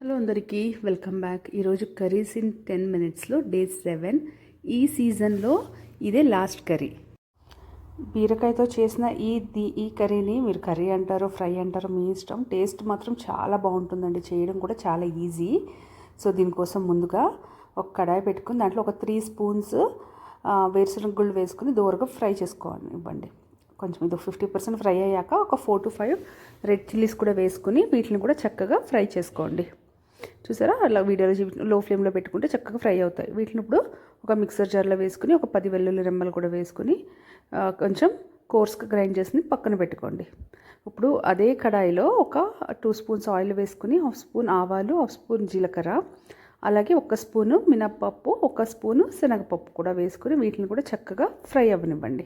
Hello అందరికీ welcome back. ఈరోజు curries in ten మినిట్స్లో డే సెవెన్. ఈ సీజన్లో ఇదే లాస్ట్ కర్రీ. బీరకాయతో చేసిన ఈ ది ఈ కర్రీని మీరు కర్రీ అంటారో ఫ్రై అంటారో మీ ఇష్టం. టేస్ట్ మాత్రం చాలా బాగుంటుందండి. చేయడం కూడా చాలా ఈజీ. సో దీనికోసం ముందుగా ఒక కడాయి పెట్టుకుని దాంట్లో ఒక త్రీ స్పూన్స్ వేరుశనగ గుళ్ళు వేసుకుని దూరగా ఫ్రై చేసుకోవాలి. ఇవ్వండి. కొంచెం ఇది ఫిఫ్టీ పర్సెంట్ ఫ్రై అయ్యాక ఒక four to five red chillies కూడా వేసుకుని వీటిని కూడా చక్కగా ఫ్రై చేసుకోండి. చూసారా? అలా వీడియోలో చూపి లో ఫ్లేమ్లో పెట్టుకుంటే చక్కగా ఫ్రై అవుతాయి. వీటిని ఇప్పుడు ఒక మిక్సర్ జార్లో వేసుకుని ఒక పది వెల్లుల్లి రెమ్మలు కూడా వేసుకుని కొంచెం కోర్స్గా గ్రైండ్ చేసి పక్కన పెట్టుకోండి. ఇప్పుడు అదే కడాయిలో ఒక టూ స్పూన్స్ ఆయిల్ వేసుకుని హాఫ్ స్పూన్ ఆవాలు హాఫ్ స్పూన్ జీలకర్ర అలాగే ఒక స్పూను మినప్పప్పు ఒక స్పూను శనగపప్పు కూడా వేసుకుని వీటిని కూడా చక్కగా ఫ్రై అవ్వనివ్వండి.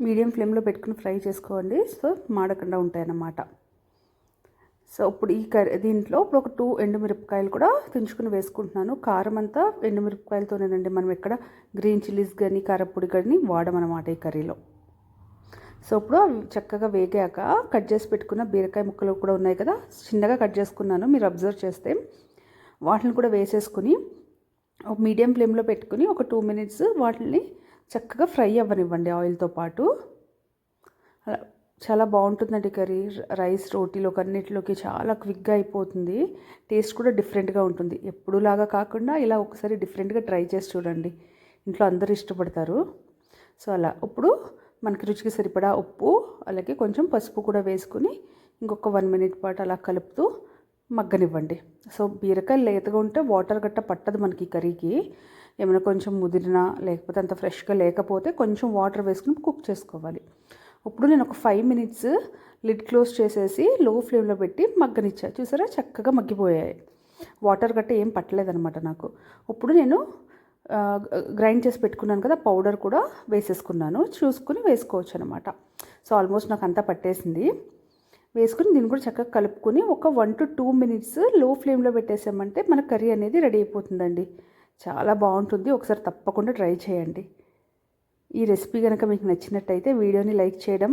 మీడియం ఫ్లేమ్లో పెట్టుకుని ఫ్రై చేసుకోండి. సో మాడకుండా ఉంటాయన్నమాట. సో ఇప్పుడు ఈ కర్రీ దీంట్లో ఇప్పుడు ఒక టూ ఎండుమిరపకాయలు కూడా తుంచుకుని వేసుకుంటున్నాను. కారం అంతా ఎండుమిరపకాయలతోనేనండి. మనం ఎక్కడ గ్రీన్ చిల్లీస్ కానీ కారపొడి కానీ వాడమన్నమాట ఈ కర్రీలో. సో ఇప్పుడు అవి చక్కగా వేగాక కట్ చేసి పెట్టుకున్న బీరకాయ ముక్కలు కూడా ఉన్నాయి కదా చిన్నగా కట్ చేసుకున్నాను మీరు అబ్జర్వ్ చేస్తే. వాటిని కూడా వేసేసుకుని ఒక మీడియం ఫ్లేమ్లో పెట్టుకుని ఒక టూ మినిట్స్ వాటిని చక్కగా ఫ్రై అవ్వనివ్వండి ఆయిల్తో పాటు. అలా చాలా బాగుంటుందండి కర్రీ. రైస్ రోటీలోకి అన్నిటిలోకి చాలా క్విక్గా అయిపోతుంది. టేస్ట్ కూడా డిఫరెంట్గా ఉంటుంది. ఎప్పుడులాగా కాకుండా ఇలా ఒకసారి డిఫరెంట్గా ట్రై చేసి చూడండి. ఇంట్లో అందరూ ఇష్టపడతారు. సో అలా. ఇప్పుడు మనకి రుచికి సరిపడా ఉప్పు అలాగే కొంచెం పసుపు కూడా వేసుకుని ఇంకొక వన్ మినిట్ పాటు అలా కలుపుతూ మగ్గనివ్వండి. సో బీరకాయ లేతగా ఉంటే వాటర్ గట్ట పట్టదు మనకి ఈ కర్రీకి. ఏమైనా కొంచెం ముదిరినా లేకపోతే అంత ఫ్రెష్గా లేకపోతే కొంచెం వాటర్ వేసుకుని కుక్ చేసుకోవాలి. ఇప్పుడు నేను ఒక ఫైవ్ మినిట్స్ లిడ్ క్లోజ్ చేసేసి లో ఫ్లేమ్లో పెట్టి మగ్గనిచ్చా. చూసారా? చక్కగా మగ్గిపోయాయి. వాటర్ గట్ట ఏం పట్టలేదనమాట నాకు. ఇప్పుడు నేను గ్రైండ్ చేసి పెట్టుకున్నాను కదా పౌడర్ కూడా వేసేసుకున్నాను. చూసుకుని వేసుకోవచ్చు అనమాట సో ఆల్మోస్ట్ నాకు అంతా పట్టేసింది. వేసుకుని దీన్ని కూడా చక్కగా కలుపుకొని ఒక వన్ టు టూ మినిట్స్లో ఫ్లేమ్లో పెట్టేసామంటే మన కర్రీ అనేది రెడీ అయిపోతుందండి. చాలా బాగుంటుంది. ఒకసారి తప్పకుండా ట్రై చేయండి. ఈ రెసిపీ కనుక మీకు నచ్చినట్టయితే వీడియోని లైక్ చేయడం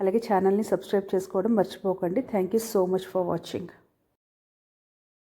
అలాగే ఛానల్ని సబ్స్క్రైబ్ చేసుకోవడం మర్చిపోకండి. Thank you so much for watching